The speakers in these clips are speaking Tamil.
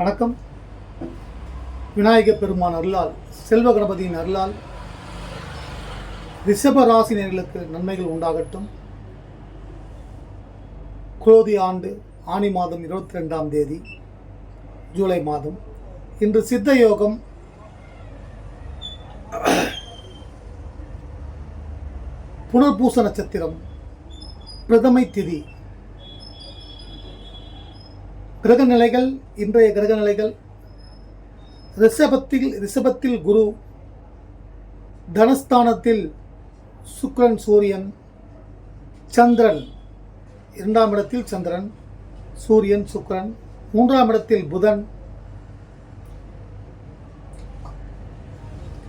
வணக்கம். விநாயகப் பெருமான் அருளால் செல்வ கணபதியின் அருளால் ரிஷப ராசினியர்களுக்கு நன்மைகள் உண்டாகட்டும். குரோதி ஆண்டு ஆனி மாதம் இருபத்தி ரெண்டாம் தேதி ஜூலை மாதம். இன்று சித்த யோகம் புனர்பூச நட்சத்திரம் பிரதமை திதி கிரக நிலைகள் இன்றைய கிரக நிலைகள் ரிஷபத்தில் ரிஷபத்தில் குரு தனஸ்தானத்தில் சுக்ரன் சூரியன் சந்திரன். இரண்டாம் இடத்தில் சந்திரன் சூரியன் சுக்ரன். மூன்றாம் இடத்தில் புதன்.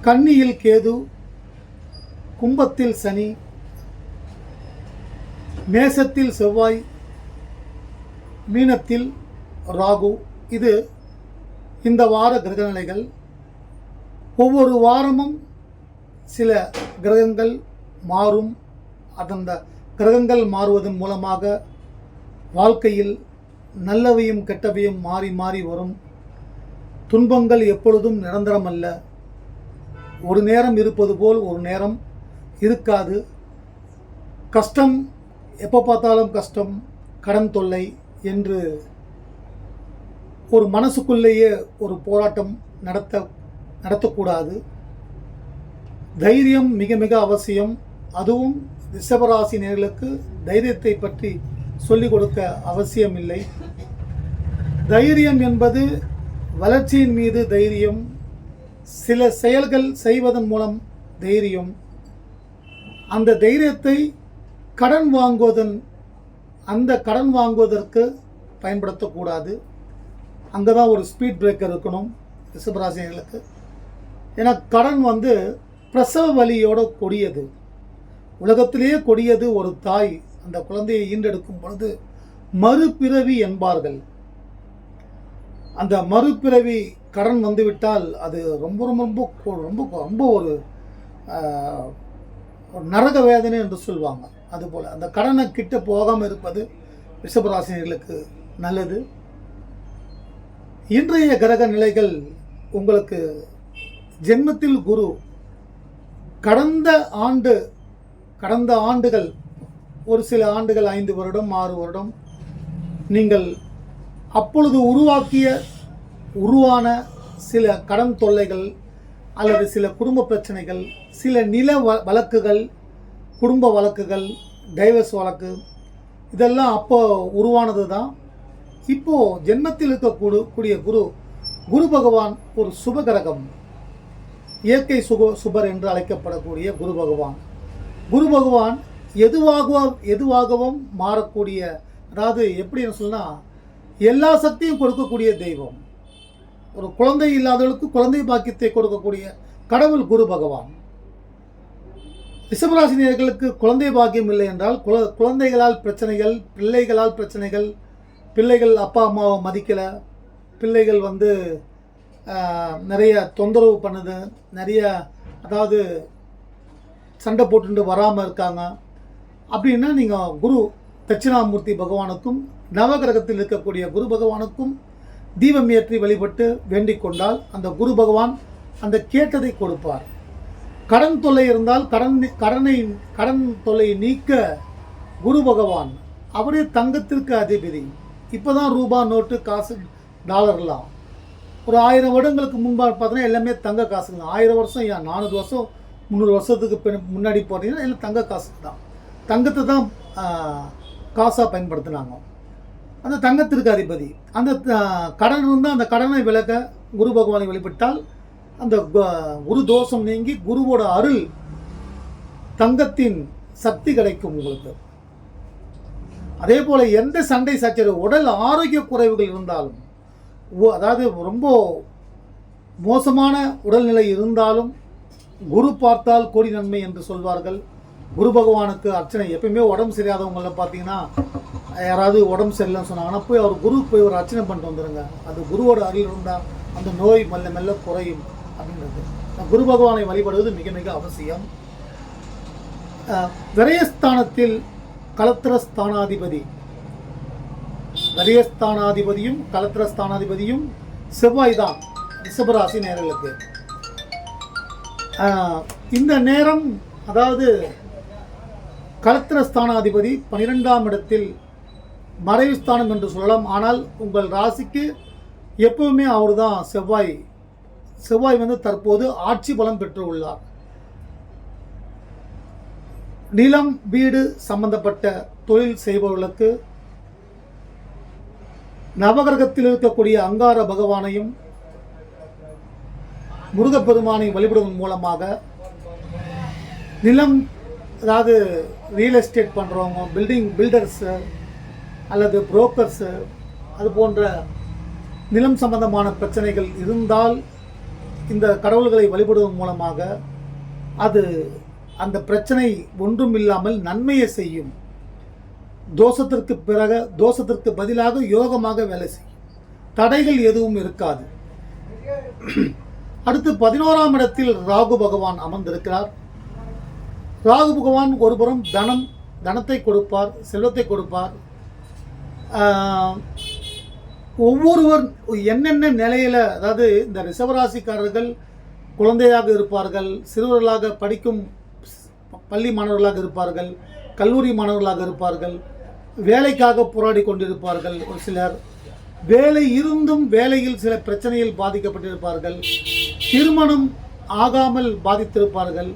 கன்னியில் கேது கும்பத்தில் சனி. மேசத்தில் செவ்வாய் மீனத்தில் ராகு இது இந்த வார கிரகநிலைகள். ஒவ்வொரு வாரமும் சில கிரகங்கள் மாறும். அந்த கிரகங்கள் மாறுவதன் மூலமாக வாழ்க்கையில் நல்லவையும் கெட்டவையும் மாறி மாறி வரும். துன்பங்கள் எப்பொழுதும் நிரந்தரம் அல்ல ஒரு நேரம் இருப்பது போல் ஒரு நேரம் இருக்காது. கஷ்டம் எப்போ பார்த்தாலும் கஷ்டம் கடன் தொல்லை என்று ஒரு மனசுக்குள்ளேயே ஒரு போராட்டம் நடத்த நடத்தக்கூடாது. தைரியம் மிக மிக அவசியம். அதுவும் ரிஷபராசி நேர்களுக்கு தைரியத்தை பற்றி சொல்லிக் கொடுக்க அவசியம் இல்லை தைரியம் என்பது வளர்ச்சியின் மீது தைரியம். சில செயல்கள் செய்வதன் மூலம் தைரியம். அந்த தைரியத்தை கடன் வாங்குவதன் அந்த கடன் வாங்குவதற்கு பயன்படுத்தக்கூடாது. அங்கே தான் ஒரு ஸ்பீட் பிரேக்கர் இருக்கணும் ரிஷபராசினியர்களுக்கு ஏன்னா கடன் வந்து பிரசவ வலியோட கொடியது. உலகத்திலேயே கொடியது ஒரு தாய். அந்த குழந்தையை ஈண்டெடுக்கும் பொழுது மறுபிறவி என்பார்கள். அந்த மறுபிறவி கடன் வந்துவிட்டால் அது ரொம்ப ரொம்ப ரொம்ப ரொம்ப ரொம்ப ஒரு ஒரு நரக வேதனை என்று சொல்லுவாங்க அதுபோல் அந்த கடனை கிட்ட போகாமல் இருப்பது ரிஷபராசினியர்களுக்கு நல்லது. இன்றைய கிரக நிலைகள் உங்களுக்கு ஜென்மத்தில் குரு. கடந்த ஆண்டு கடந்த ஆண்டுகள் ஒரு சில ஆண்டுகள் ஐந்து வருடம் ஆறு வருடம் நீங்கள் அப்பொழுது உருவாக்கிய உருவான சில கடன் தொல்லைகள் அல்லது சில குடும்ப பிரச்சனைகள் சில நில வ வழக்குகள் குடும்ப வழக்குகள் டைவர்ஸ் வழக்கு இதெல்லாம் அப்போ உருவானது தான் இப்போது ஜென்மத்தில் இருக்கக்கூடு கூடிய குரு குரு பகவான் ஒரு சுபகிரகம். இயற்கை சுக சுபர் என்று அழைக்கப்படக்கூடிய குரு பகவான். குரு பகவான் எதுவாக எதுவாகவும் மாறக்கூடிய அதாவது எப்படின்னு சொன்னால் எல்லா சக்தியும் கொடுக்கக்கூடிய தெய்வம். ஒரு குழந்தை இல்லாதவர்களுக்கு குழந்தை பாக்கியத்தை கொடுக்கக்கூடிய கடவுள் குரு பகவான். ரிஷபராசினியர்களுக்கு குழந்தை பாக்கியம் இல்லை என்றால் குழந்தைகளால் பிரச்சனைகள் பிள்ளைகளால் பிரச்சனைகள் பிள்ளைகள் அப்பா அம்மாவை மதிக்கலை. பிள்ளைகள் வந்து நிறைய தொந்தரவு பண்ணுது. நிறைய அதாவது சண்டை போட்டுட்டு வராமல் இருக்காங்க. அப்படின்னா நீங்கள் குரு தட்சிணாமூர்த்தி பகவானுக்கும் நவகிரகத்தில் இருக்கக்கூடிய குரு பகவானுக்கும் தீபம் ஏற்றி வழிபட்டு வேண்டிக் கொண்டால் அந்த குரு பகவான் அந்த கேட்டதை கொடுப்பார். கடன் தொல்லை இருந்தால் கடன் கடனை கடன் தொல்லை நீக்க குரு பகவான். அவரே தங்கத்திற்கு அதிபதி. இப்போ தான் ரூபா நோட்டு காசு டாலர்லாம். ஒரு ஆயிரம் வருடங்களுக்கு முன்பாக பார்த்தீங்கன்னா எல்லாமே தங்க காசுங்க. ஆயிரம் வருஷம் ஏன் நானூறு வருஷம் முந்நூறு வருஷத்துக்கு பின் முன்னாடி போனீங்கன்னா எல்லாம் தங்க காசுக்கு தான் தங்கத்தை தான் காசாக பயன்படுத்தினாங்க. அந்த தங்கத்திற்கு அதிபதி. அந்த கடன் இருந்தால் அந்த கடனை விளக்க குரு பகவானை வழிபட்டால் அந்த குரு தோஷம் நீங்கி குருவோட அருள் தங்கத்தின் சக்தி கிடைக்கும் உங்களுக்கு. அதே போல் எந்த சண்டை சச்சரவு உடல் ஆரோக்கிய குறைவுகள் இருந்தாலும் அதாவது ரொம்ப மோசமான உடல்நிலை இருந்தாலும் குரு பார்த்தால் கோடி நன்மை என்று சொல்வார்கள். குரு பகவானுக்கு அர்ச்சனை எப்பயுமே உடம்பு சரியாதவங்களை பார்த்தீங்கன்னா யாராவது உடம்பு சரியில்லைன்னு சொன்னாங்கன்னா போய் அவர் குரு போய் ஒரு அர்ச்சனை பண்ணிட்டு வந்துடுங்க அது குருவோட அருள் இருந்தால் அந்த நோய் மெல்ல மெல்ல குறையும் அப்படின்றது. குரு பகவானை வழிபடுவது மிக மிக அவசியம். விரயஸ்தானத்தில் கலத்திரஸ்தானாதிபதி வலியஸ்தானாதிபதியும் கலத்திரஸ்தானாதிபதியும் செவ்வாய் தான் ரிஷபராசி நேரங்களுக்கு ஆஹ், இந்த நேரம் அதாவது கலத்திரஸ்தானாதிபதி பனிரெண்டாம் இடத்தில் மறைவு ஸ்தானம் என்று சொல்லலாம். ஆனால் உங்கள் ராசிக்கு எப்பவுமே அவர் தான் செவ்வாய். செவ்வாய் வந்து தற்போது ஆட்சி பலம் பெற்று உள்ளார் நிலம் வீடு சம்பந்தப்பட்ட தொழில் செய்பவர்களுக்கு நவகிரகத்தில் இருக்கக்கூடிய அங்கார பகவானையும் முருகப்பெருமானை வழிபடுவதன் மூலமாக நிலம் அதாவது ரியல் எஸ்டேட் பண்ணுறவங்க பில்டிங் பில்டர்ஸு அல்லது புரோக்கர்ஸு அது போன்ற நிலம் சம்பந்தமான பிரச்சனைகள் இருந்தால் இந்த கடவுள்களை வழிபடுவதன் மூலமாக அது அந்த பிரச்சனை ஒன்றும் இல்லாமல் நன்மையை செய்யும். தோஷத்திற்கு பிறகு தோஷத்திற்கு பதிலாக யோகமாக வேலை செய்யும். தடைகள் எதுவும் இருக்காது. அடுத்து பதினோராம் இடத்தில் ராகு பகவான் அமர்ந்திருக்கிறார். ராகு பகவான் ஒருபுறம் தனம் தனத்தை கொடுப்பார் செல்வத்தை கொடுப்பார். ஒவ்வொருவர் என்னென்ன நிலையில் அதாவது இந்த ரிஷவராசிக்காரர்கள் குழந்தையாக இருப்பார்கள் சிறுவர்களாக படிக்கும் பள்ளி மாணவர்களாக இருப்பார்கள் கல்லூரி மாணவர்களாக இருப்பார்கள் வேலைக்காக போராடி கொண்டிருப்பார்கள் ஒரு சிலர். வேலை இருந்தும் வேலையில் சில பிரச்சனையில் பாதிக்கப்பட்டிருப்பார்கள். திருமணம் ஆகாமல் பாதித்திருப்பார்கள்.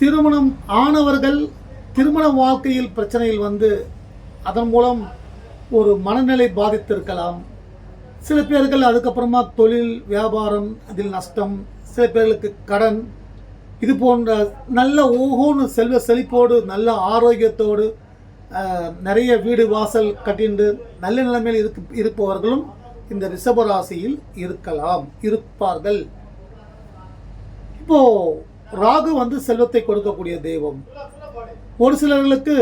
திருமணம் ஆனவர்கள் திருமண வாழ்க்கையில் பிரச்சனையில் வந்து அதன் மூலம் ஒரு மனநிலை பாதித்திருக்கலாம். சில பேர்கள் அதுக்கப்புறமா தொழில் வியாபாரம் இதில் நஷ்டம் சில பேர்களுக்கு கடன் இது போன்ற நல்ல ஓஹோன்னு செல்வ செழிப்போடு நல்ல ஆரோக்கியத்தோடு நிறைய வீடு வாசல் கட்டிண்டு நல்ல நிலைமையில் இருக்கு இருப்பவர்களும் இந்த ரிஷப ராசியில் இருக்கலாம் இருப்பார்கள். இப்போ ராகு வந்து செல்வத்தை கொடுக்கக்கூடிய தெய்வம். ஒரு சிலர்களுக்கு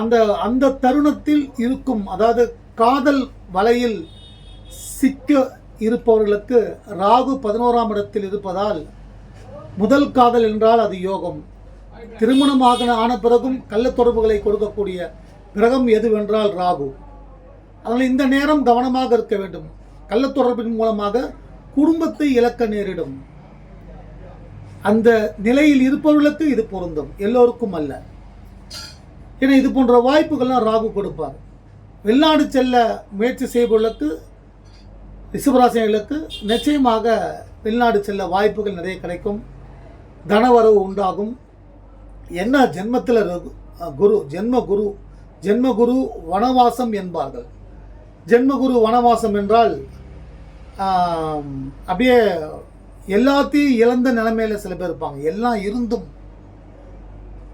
அந்த அந்த தருணத்தில் இருக்கும் அதாவது காதல் வலையில் சிக்க இருப்பவர்களுக்கு ராகு பதினோராம் இடத்தில் இருப்பதால் முதல் காதல் என்றால் அது யோகம். திருமணமாக ஆன பிறகும் கள்ள தொடர்புகளை கொடுக்கக்கூடிய கிரகம் எதுவென்றால் ராகு. அதனால் இந்த நேரம் கவனமாக இருக்க வேண்டும். கள்ள தொடர்பின் மூலமாக குடும்பத்தை இழக்க நேரிடும். அந்த நிலையில் இருப்பவர்களுக்கு இது பொருந்தும். எல்லோருக்கும் அல்ல. ஏன்னா இது போன்ற வாய்ப்புகள்லாம் ராகு கொடுப்பார். வெளிநாடு செல்ல முயற்சி செய்பவர்களுக்கு ரிஷபராசினிகளுக்கு நிச்சயமாக வெளிநாடு செல்ல வாய்ப்புகள் நிறைய கிடைக்கும். தனவரவு உண்டாகும். என்ன ஜென்மத்தில் ரகு- குரு ஜென்ம குரு ஜென்ம குரு வனவாசம் என்பார்கள். ஜென்ம குரு வனவாசம் என்றால் அப்படியே எல்லாத்தையும் இழந்த நிலைமையில சில பேர் இருப்பாங்க. எல்லாம் இருந்தும்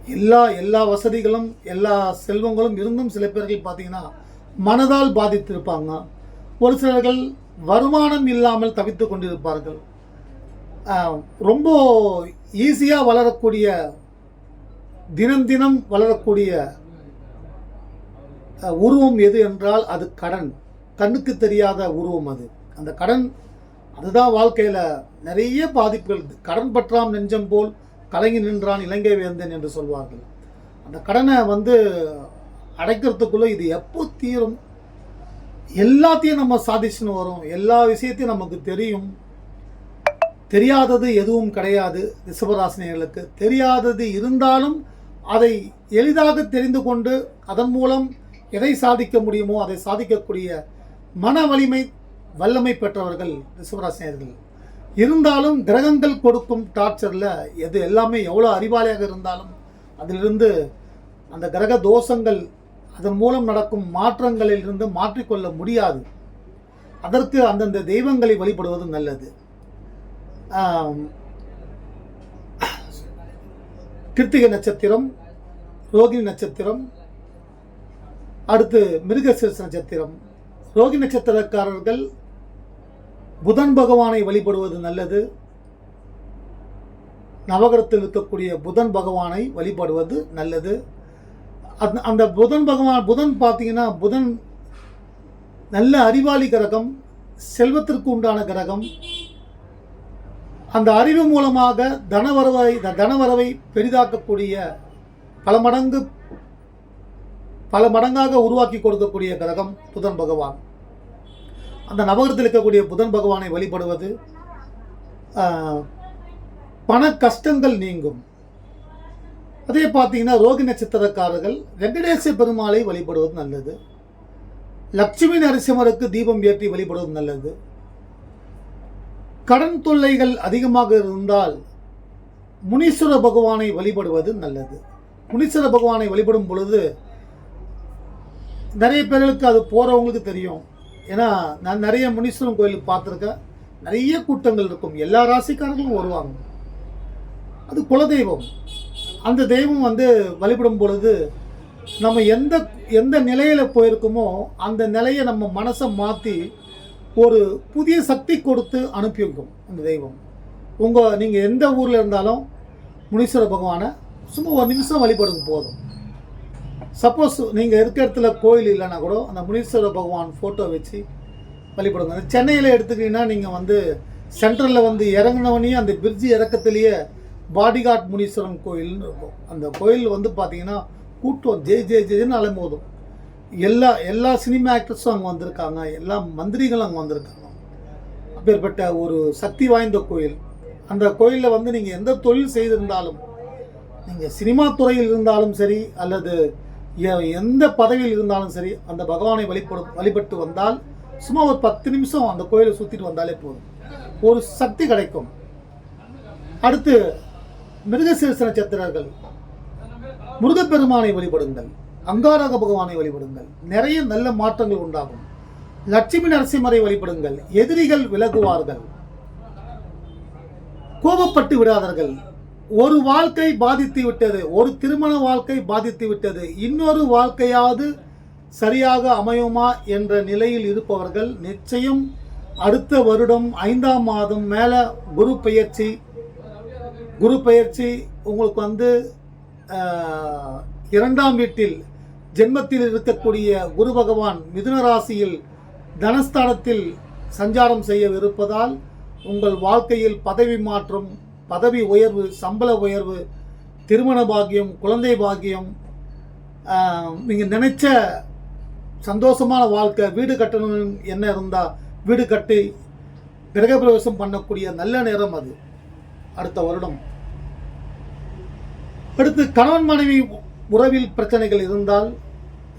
எல்லா எல்லா வசதிகளும் எல்லா செல்வங்களும் இருந்தும் சில பேர்கள் பார்த்தீங்கன்னா மனதால் பாதித்திருப்பாங்க. ஒரு சிலர்கள் வருமானம் இல்லாமல் தவித்து கொண்டிருப்பார்கள். ரொம்ப ஈஸியாக வளரக்கூடிய தினம் தினம் வளரக்கூடிய உருவம் எது என்றால் அது கடன். கண்ணுக்கு தெரியாத உருவம் அது. அந்த கடன் அதுதான் வாழ்க்கையில் நிறைய பாதிப்புகள். கடன் பற்றாம் நெஞ்சம் போல் கலங்கி நின்றான் இலங்கை வேந்தன் என்று சொல்வார்கள். அந்த கடனை வந்து அடைக்கிறதுக்குள்ளே இது எப்போ தீரும்? எல்லாத்தையும் நம்ம சாதிச்சுன்னு வரோம். எல்லா விஷயத்தையும் நமக்கு தெரியும். தெரியாதது எதுவும் கிடையாது ரிஷபராசினியர்களுக்கு. தெரியாதது இருந்தாலும் அதை எளிதாக தெரிந்து கொண்டு அதன் மூலம் எதை சாதிக்க முடியுமோ அதை சாதிக்கக்கூடிய மன வலிமை வல்லமை பெற்றவர்கள் ரிஷபராசினியர்கள். இருந்தாலும் கிரகங்கள் கொடுக்கும் டார்ச்சரில் எது எல்லாமே எவ்வளோ அறிவாளியாக இருந்தாலும் அதிலிருந்து அந்த கிரக தோஷங்கள் அதன் மூலம் நடக்கும் மாற்றங்களில் இருந்து மாற்றிக்கொள்ள முடியாது. அதற்கு அந்தந்த தெய்வங்களை வழிபடுவது நல்லது. கிருத்திகை நட்சத்திரம் ரோகிணி நட்சத்திரம் அடுத்து மிருகசீர்ஷ நட்சத்திரம். ரோகி நட்சத்திரக்காரர்கள் புதன் பகவானை வழிபடுவது நல்லது. நவகரத்தில் இருக்கக்கூடிய புதன் பகவானை வழிபடுவது நல்லது. அந் அந்த புதன் பகவான் புதன் பார்த்தீங்கன்னா புதன் நல்ல அறிவாளி கிரகம் செல்வத்திற்கு உண்டான கிரகம் அந்த அறிவு மூலமாக தனவரவை தனவரவை பெரிதாக்கக்கூடிய பல மடங்கு பல மடங்காக உருவாக்கி கொடுக்கக்கூடிய கிரகம் புதன் பகவான். அந்த நவகரத்தில் இருக்கக்கூடிய புதன் பகவானை வழிபடுவது பண கஷ்டங்கள் நீங்கும். அதே பார்த்தீங்கன்னா ரோகி நட்சத்திரக்காரர்கள் வெங்கடேச பெருமாளை வழிபடுவது நல்லது. லட்சுமி நரசிம்மருக்கு தீபம் ஏற்றி வழிபடுவது நல்லது. கடன் தொல்லைகள் அதிகமாக இருந்தால் முனீஸ்வர பகவானை வழிபடுவது நல்லது. முனீஸ்வர பகவானை வழிபடும் பொழுது நிறைய பேர்களுக்கு அது போகிறவங்களுக்கு தெரியும். ஏன்னா நான் நிறைய முனீஸ்வரன் கோயிலுக்கு பார்த்துருக்கேன். நிறைய கூட்டங்கள் இருக்கும். எல்லா ராசிக்காரர்களும் வருவாங்க. அது குலதெய்வம். அந்த தெய்வம் வந்து வழிபடும் பொழுது நம்ம எந்த எந்த நிலையில் போயிருக்கோமோ அந்த நிலையை நம்ம மனசை மாற்றி ஒரு புதிய சக்தி கொடுத்து அனுப்பி வைக்கும் அந்த தெய்வம். உங்கள் நீங்கள் எந்த ஊரில் இருந்தாலும் முனீஸ்வர பகவானை சும்மா ஒரு நிமிஷம் வழிபடுங்க போதும். சப்போஸ் நீங்கள் இருக்க இடத்துல கோயில் இல்லைன்னா கூட அந்த முனீஸ்வர பகவான் ஃபோட்டோ வச்சு வழிபடுங்க. அந்த சென்னையில் எடுத்துக்கிட்டிங்கன்னா நீங்கள் வந்து சென்ட்ரலில் வந்து இறங்கினவனே அந்த பிரிட்ஜி இறக்கத்துலேயே பாடிகாட் முனீஸ்வரன் கோயில்னு இருக்கும். அந்த கோயில் வந்து பார்த்தீங்கன்னா கூட்டம் ஜே ஜே ஜேன்னு அலைமோதும். எல்லா எல்லா சினிமா ஆக்டர்ஸும் அங்கே வந்திருக்காங்க. எல்லா மந்திரிகளும் அங்கே வந்திருக்காங்க. அப்பேற்பட்ட ஒரு சக்தி வாய்ந்த கோயில். அந்த கோயிலில் வந்து நீங்கள் எந்த தொழில் செய்திருந்தாலும் நீங்கள் சினிமா துறையில் இருந்தாலும் சரி அல்லது எ- எந்த பதவியில் இருந்தாலும் சரி அந்த பகவானை வழிபடு வழிபட்டு வந்தால் சும்மா ஒரு பத்து நிமிஷம் அந்த கோயிலை சுற்றிட்டு வந்தாலே போதும். ஒரு சக்தி கிடைக்கும். அடுத்து மிருகசீர்ஷ நட்சத்திரர்கள். முருகப்பெருமானை வழிபடுங்கள். அங்காரக பகவானை வழிபடுங்கள். நிறைய நல்ல மாற்றங்கள் உண்டாகும். லட்சுமி நரசிம்மரை வழிபடுங்கள். எதிரிகள் விலகுவார்கள். கோபப்பட்டு விடாதார்கள். ஒரு வாழ்க்கை பாதித்து விட்டது ஒரு திருமண வாழ்க்கை பாதித்து விட்டது இன்னொரு வாழ்க்கையாவது சரியாக அமையுமா என்ற நிலையில் இருப்பவர்கள் நிச்சயம் அடுத்த வருடம் ஐந்தாம் மாதம் மேலே குரு பெயர்ச்சி. குரு பயிற்சி உங்களுக்கு வந்து இரண்டாம் வீட்டில் ஜென்மத்தில் இருக்கக்கூடிய குரு பகவான் மிதுன ராசியில் தனஸ்தானத்தில் சஞ்சாரம் செய்யவிருப்பதால் உங்கள் வாழ்க்கையில் பதவி மாற்றம் பதவி உயர்வு சம்பள உயர்வு திருமண பாக்கியம் குழந்தை பாக்கியம் நீங்கள் நினைச்ச சந்தோஷமான வாழ்க்கை வீடு கட்டணும் என்ன இருந்தால் வீடு கட்டி கிரகப்பிரவேசம் பண்ணக்கூடிய நல்ல நேரம் அது. அடுத்த வருடம். அடுத்து கணவன் மனைவி உறவில் பிரச்சனைகள் இருந்தால்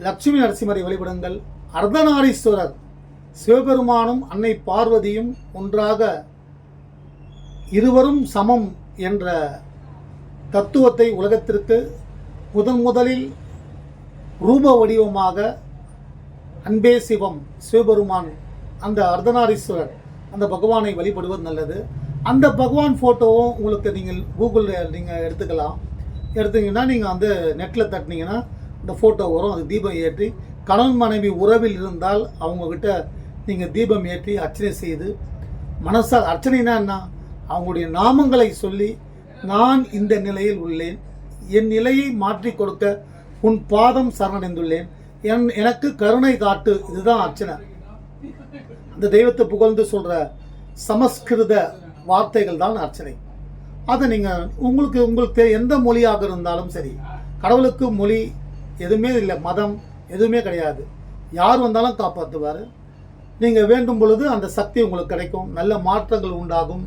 லட்சுமி நரசிம்மரை வழிபடுங்கள். அர்த்தநாரீஸ்வரர் சிவபெருமானும் அன்னை பார்வதியும் ஒன்றாக இருவரும் சமம் என்ற தத்துவத்தை உலகத்திற்கு முதன் முதலில் ரூப வடிவமாக அன்பே சிவம் சிவபெருமான் அந்த அர்த்தநாரீஸ்வரர் அந்த பகவானை வழிபடுவது நல்லது. அந்த பகவான் ஃபோட்டோவும் உங்களுக்கு நீங்கள் கூகுளில் நீங்கள் எடுத்துக்கலாம். எடுத்தீங்கன்னா நீங்கள் வந்து நெட்டில் தட்டினீங்கன்னா இந்த ஃபோட்டோ வரும். அது தீபம் ஏற்றி கணவன் மனைவி உறவில் இருந்தால் அவங்கக்கிட்ட நீங்கள் தீபம் ஏற்றி அர்ச்சனை செய்து மனசால் அர்ச்சனைனா என்ன? அவங்களுடைய நாமங்களை சொல்லி நான் இந்த நிலையில் உள்ளேன். என் நிலையை மாற்றிக் கொடுக்க உன் பாதம் சரணடைந்துள்ளேன். என் எனக்கு கருணை காட்டு. இதுதான் அர்ச்சனை. அந்த தெய்வத்தை புகழ்ந்து சொல்கிற சமஸ்கிருத வார்த்தைகள் தான் அர்ச்சனை. அதை நீங்கள் உங்களுக்கு உங்களுக்கு எந்த மொழியாக இருந்தாலும் சரி கடவுளுக்கு மொழி எதுவுமே இல்லை. மதம் எதுவுமே கிடையாது. யார் வந்தாலும் காப்பாற்றுவார். நீங்கள் வேண்டும் பொழுது அந்த சக்தி உங்களுக்கு கிடைக்கும். நல்ல மாற்றங்கள் உண்டாகும்.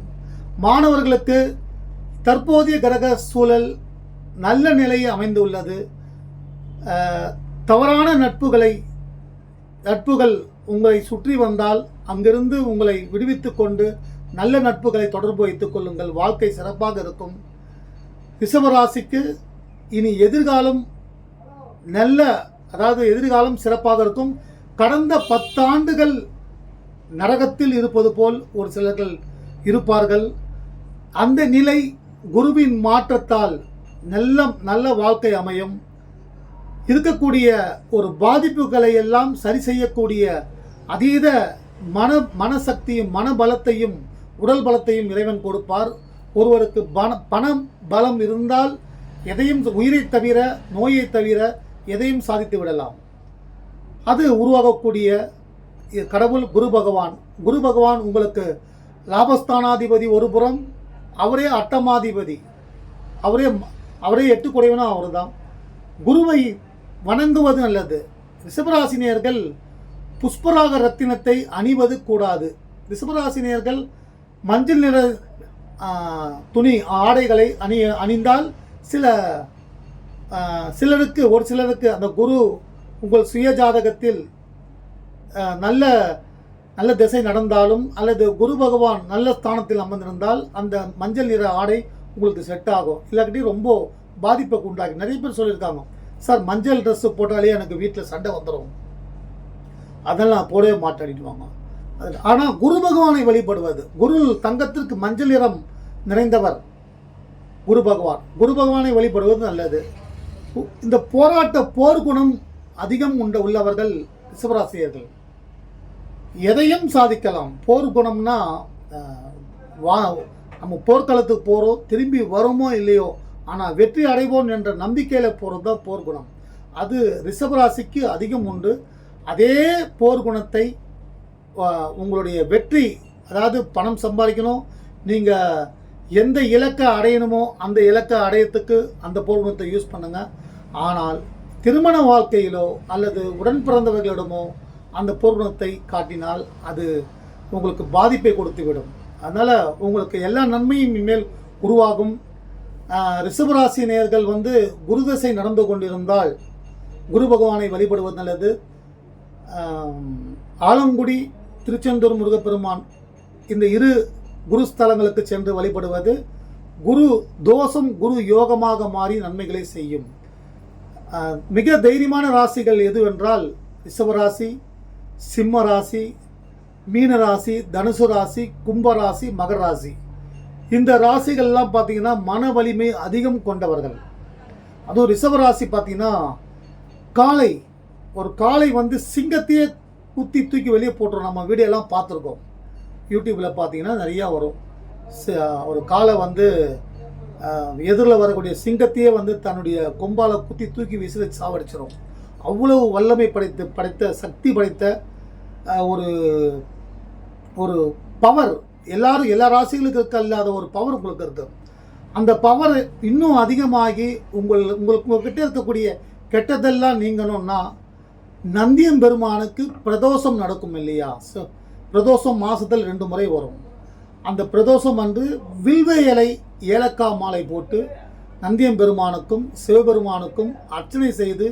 மாணவர்களுக்கு தற்போதைய கிரக சூழல் நல்ல நிலையை அமைந்துள்ளது தவறான நட்புகளை நட்புகள் உங்களை சுற்றி வந்தால் அங்கிருந்து உங்களை விடுவித்து கொண்டு நல்ல நட்புகளை தொடர்பு வைத்துக் கொள்ளுங்கள். வாழ்க்கை சிறப்பாக இருக்கும். ரிஷபராசிக்கு இனி எதிர்காலம் நல்ல அதாவது எதிர்காலம் சிறப்பாக இருக்கும். கடந்த பத்தாண்டுகள் நரகத்தில் இருப்பது போல் ஒரு சிலர்கள் இருப்பார்கள். அந்த நிலை குருவின் மாற்றத்தால் நல்ல நல்ல வாழ்க்கை அமையும். இருக்கக்கூடிய ஒரு பாதிப்புகளை எல்லாம் சரி செய்யக்கூடிய அதீத மன மனசக்தியும் மனபலத்தையும் உடல் பலத்தையும் இறைவன் கொடுப்பார். ஒருவருக்கு பண பணம் பலம் இருந்தால் எதையும் உயிரை தவிர நோயை தவிர எதையும் சாதித்து விடலாம். அது உருவாகக்கூடிய கடவுள் குரு பகவான். குரு பகவான் உங்களுக்கு லாபஸ்தானாதிபதி ஒரு புறம் அவரே அட்டமாதிபதி. அவரே அவரே எட்டு குறைவனும் அவர் தான் குருவை வணங்குவது நல்லது. ரிஷபராசினியர்கள் புஷ்பராக ரத்தினத்தை அணிவது கூடாது. ரிஷபராசினியர்கள் மஞ்சள் நிற துணி ஆடைகளை அணி அணிந்தால் சில சிலருக்கு ஒரு சிலருக்கு அந்த குரு உங்கள் சுய ஜாதகத்தில் நல்ல நல்ல திசை நடந்தாலும் அல்லது குரு பகவான் நல்ல ஸ்தானத்தில் அமர்ந்திருந்தால் அந்த மஞ்சள் நிற ஆடை உங்களுக்கு செட் ஆகும். இல்லாட்டி ரொம்ப பாதிப்புக்கு உண்டாகி. நிறைய பேர் சொல்லியிருக்காங்க சார் மஞ்சள் ட்ரெஸ்ஸு போட்டாலே எனக்கு வீட்டில் சண்டை வந்துடும் அதெல்லாம் போடவே மாட்டாடிடுவாங்க ஆனால் குரு பகவானை வழிபடுவது குரு தங்கத்திற்கு மஞ்சள் நிறம் நிறைந்தவர் குரு பகவான். குரு பகவானை வழிபடுவது நல்லது. இந்த போராட்ட போர்க்குணம் அதிகம் உண்ட உள்ளவர்கள் ரிஷபராசியர்கள் எதையும் சாதிக்கலாம். போர்க்குணம்னா வா நம்ம போர்க்களத்துக்கு போகிறோம் திரும்பி வருமோ இல்லையோ ஆனால் வெற்றி அடைவோம் என்ற நம்பிக்கையில் போகிறது தான் போர்க்குணம் அது ரிஷபராசிக்கு அதிகம் உண்டு. அதே போர்க்குணத்தை உங்களுடைய வெற்றி அதாவது பணம் சம்பாதிக்கணும் நீங்கள் எந்த இலக்கை அடையணுமோ அந்த இலக்கை அடையத்துக்கு அந்த போர் யூஸ் பண்ணுங்கள் ஆனால் திருமண வாழ்க்கையிலோ அல்லது உடன் பிறந்தவர்களிடமோ அந்த பூர்ணத்தை காட்டினால் அது உங்களுக்கு பாதிப்பை கொடுத்துவிடும். அதனால் உங்களுக்கு எல்லா நன்மையும் இனிமேல் உருவாகும். ரிஷபராசி நேர்கள் வந்து குருதசை நடந்து கொண்டிருந்தால் குரு பகவானை வழிபடுவது நல்லது. ஆலங்குடி திருச்செந்தூர் முருகப்பெருமான் இந்த இரு குருஸ்தலங்களுக்கு சென்று வழிபடுவது குரு தோஷம் குரு யோகமாக மாறி நன்மைகளை செய்யும். மிக தைரியமான ராசிகள் எதுவென்றால் ரிஷபராசி சிம்ம ராசி மீன ராசி தனுசு ராசி கும்ப ராசி மகர ராசி இந்த ராசிகள்லாம் பார்த்தீங்கன்னா மன வலிமை அதிகம் கொண்டவர்கள். அதுவும் ரிஷபராசி பார்த்தீங்கன்னா காளை ஒரு காளை வந்து சிங்கத்தையே குத்தி தூக்கி வெளியே போட்டுரும். நம்ம வீடியோலாம் பார்த்துருக்கோம். யூடியூப்பில் பார்த்தீங்கன்னா நிறையா வரும். ச- ஒரு காலை வந்து எதிரில் வரக்கூடிய சிங்கத்தையே வந்து தன்னுடைய கொம்பால குத்தி தூக்கி வீசி சாவடிச்சிடும் அவ்வளவு வல்லமை படைத்த படைத்த சக்தி படைத்த ஒரு ஒரு பவர் எல்லாரும் எல்லா ராசிகளுக்கு இருக்க இல்லாத ஒரு பவர் உங்களுக்கு இருக்கு. அந்த பவர் இன்னும் அதிகமாகி உங்கள் உங்களுக்கு உங்ககிட்ட இருக்கக்கூடிய கெட்டதெல்லாம் நீங்கணும்னா நந்தியம் பெருமானுக்கு பிரதோஷம் நடக்கும் இல்லையா? ஸோ பிரதோஷம் மாதத்தில் ரெண்டு முறை வரும். அந்த பிரதோஷம் அன்று வில்வ இலை ஏலக்காய் மாலை போட்டு நந்தியம் பெருமானுக்கும் சிவபெருமானுக்கும் அர்ச்சனை செய்து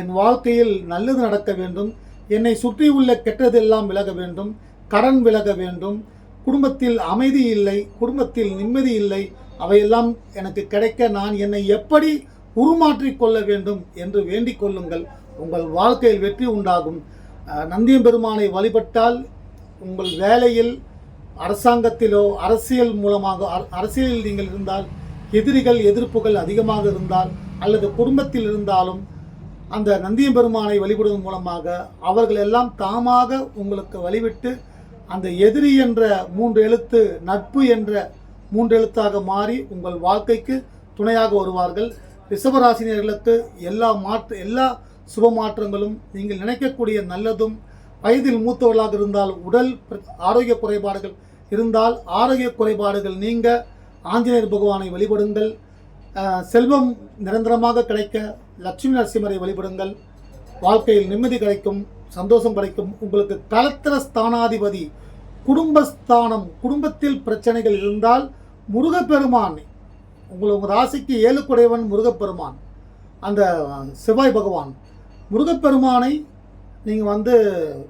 என் வாழ்க்கையில் நல்லது நடக்க வேண்டும் என்னை சுற்றியுள்ள கெட்டதெல்லாம் விலக வேண்டும் கடன் விலக வேண்டும் குடும்பத்தில் அமைதி இல்லை குடும்பத்தில் நிம்மதி இல்லை அவையெல்லாம் எனக்கு கிடைக்க நான் என்னை எப்படி உருமாற்றிக் கொள்ள வேண்டும் என்று வேண்டிக் கொள்ளுங்கள். உங்கள் வாழ்க்கையில் வெற்றி உண்டாகும். நந்தியம் பெருமானை வழிபட்டால் உங்கள் வேலையில் அரசாங்கத்திலோ அரசியல் மூலமாக அர- அரசியலில் நீங்கள் இருந்தால் எதிரிகள் எதிர்ப்புகள் அதிகமாக இருந்தால் அல்லது குடும்பத்தில் இருந்தாலும் அந்த நந்தியம் பெருமானை வழிபடுவதன் மூலமாக அவர்கள் எல்லாம் தாமாக உங்களுக்கு வழிவிட்டு அந்த எதிரி என்ற மூன்று எழுத்து நட்பு என்ற மூன்று எழுத்தாக மாறி உங்கள் வாழ்க்கைக்கு துணையாக வருவார்கள். ரிஷபராசினியர்களுக்கு எல்லா மாற்று எல்லா சுப மாற்றங்களும் நீங்கள் நினைக்கக்கூடிய நல்லதும் வயதில் மூத்தவர்களாக இருந்தால் உடல் பிர- ஆரோக்கிய குறைபாடுகள் இருந்தால் ஆரோக்கிய குறைபாடுகள் நீங்க ஆஞ்சநேயர் பகவானை வழிபடுங்கள். செல்வம் நிரந்தரமாக கிடைக்க லட்சுமி நரசிம்மரை வழிபடுங்கள். வாழ்க்கையில் நிம்மதி கிடைக்கும் சந்தோஷம் கிடைக்கும். உங்களுக்கு கலத்திர ஸ்தானாதிபதி குடும்பஸ்தானம் குடும்பத்தில் பிரச்சனைகள் இருந்தால் முருகப்பெருமான் உங்கள் உங்கள் ராசிக்கு ஏழுக்குடையவன் முருகப்பெருமான். அந்த செவ்வாய் பகவான் முருகப்பெருமானை நீங்கள் வந்து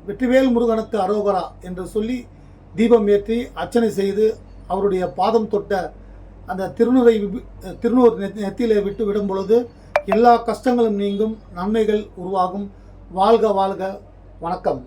வெற்றிவேல் முருகனுக்கு அரோகரா என்று சொல்லி தீபம் ஏற்றி அர்ச்சனை செய்து அவருடைய பாதம் தொட்ட அந்த திருநூரை வி- திருநூறு நெத்- நெத்தியிலே விட்டு விடும் பொழுது எல்லா கஷ்டங்களும் நீங்கும் நன்மைகள் உருவாகும். வாழ்க வாழ்க. வணக்கம்.